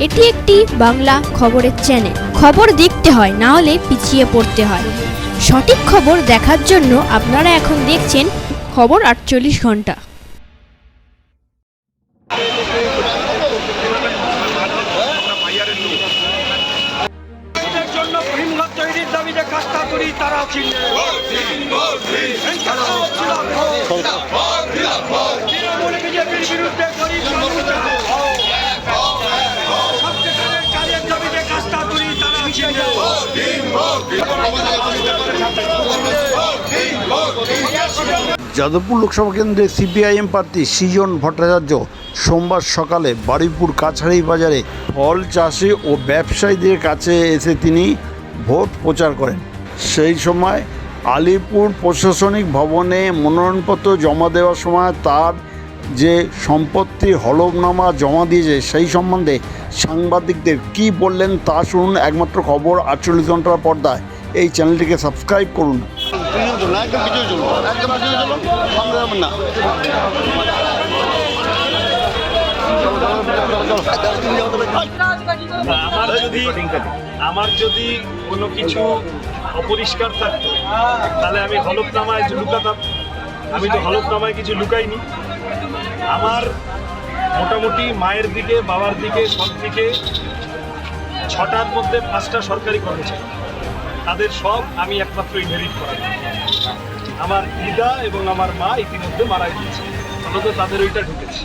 এটি একটি বাংলা খবরের চ্যানেল খবর দেখতে হয় না হলে পিছিয়ে পড়তে হয় সঠিক খবর দেখার জন্য আপনারা এখন দেখছেন খবর আটচল্লিশ ঘণ্টা তৃণমূল বিজেপির বিরুদ্ধে গরিব যাদবপুর লোকসভা কেন্দ্রে সিপিআইএম প্রার্থী সৃজন ভট্টাচার্য সোমবার সকালে বারুইপুর কাছাড়ি বাজারে ফল চাষি ও ব্যবসায়ীদের কাছে এসে তিনি ভোট প্রচার করেন। সেই সময় আলিপুর প্রশাসনিক ভবনে মনোনয়নপত্র জমা দেওয়ার সময় তার যে সম্পত্তির হলফনামা জমা দিয়েছে সেই সম্বন্ধে সাংবাদিকদের কি বললেন তা শুনুন। একমাত্র খবর আটচল্লিশ ঘণ্টার পর্দায়। এই চ্যানেলটিকে সাবস্ক্রাইব করুন। আমার যদি আমার যদি কোনো কিছু অপরিষ্কার থাকতো তাহলে আমি হলফনামায় লুকাতাম। আমি তো হলফনামায় কিছু লুকাইনি। আমার মোটামুটি মায়ের দিকে, বাবার দিকে, সব দিকে ছটার মধ্যে পাঁচটা সরকারি কর্মচারী। তাদের সব আমি একমাত্র ইনহেরিট করি আমার দিদা এবং আমার মা ইতিমধ্যে মারা গিয়েছে। অন্তত তাদের ওইটা ঢুকেছে।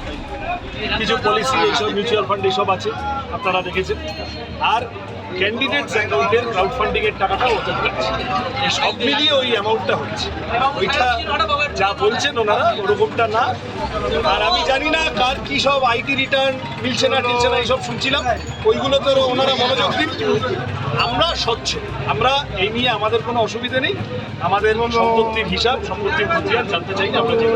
কিছু পলিসি এইসব মিউচুয়াল ফান্ড এইসব আছে আপনারা দেখেছেন। আর ক্যান্ডিডেটস অ্যাকাউন্টের ক্রাউড ফান্ডিং এর টাকাটা ওতে সব মিলিয়ে ওই অ্যামাউন্টটা হচ্ছে। ওইটা যা বলছেন ওনারা ওরকমটা না। আর আমি জানি না কার কি সব আইটি রিটার্ন মিলছে না টিলছে না এইসব শুনছিলাম। ওইগুলো তো ওনারা মনোযোগ দিন। আমরা স্বচ্ছ। আমরা এই নিয়ে আমাদের কোনো অসুবিধা নেই। আমাদের সম্পত্তির হিসাব সম্পত্তির খতিয়ান জানতে চাই আমরা যে